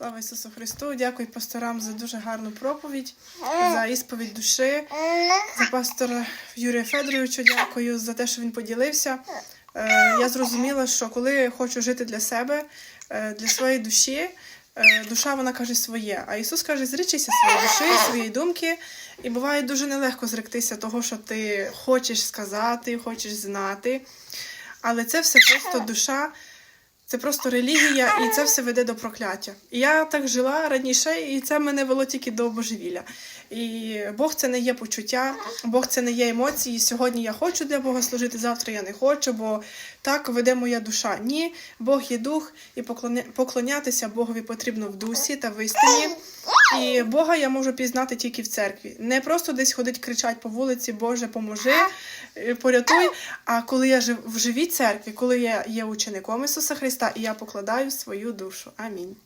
Слава Ісусу Христу! Дякую пасторам за дуже гарну проповідь, за ісповідь душі, за пастора Юрія Федоровича. Дякую за те, що він поділився. Е, Я зрозуміла, що коли я хочу жити для себе, е, для своєї душі, е, душа вона каже своє. А Ісус каже: зречися своєї душі, своєї думки. І буває дуже нелегко зректися того, що ти хочеш сказати, хочеш знати. Але це все просто душа. Це просто релігія, і це все веде до прокляття. Я так жила раніше, і це мене вело тільки до божевілля. І Бог це не є почуття, Бог це не є емоції. Сьогодні я хочу для Бога служити, завтра я не хочу, бо так веде моя душа. Ні, Бог є дух, і поклоня- поклонятися Богові потрібно в дусі та в істині. І Бога я можу пізнати тільки в церкві. Не просто десь ходить кричать по вулиці, Боже, поможи, е, порятуй. А коли я жив в живій церкві, коли я є учеником Ісуса Христа, і я покладаю свою душу. Амінь.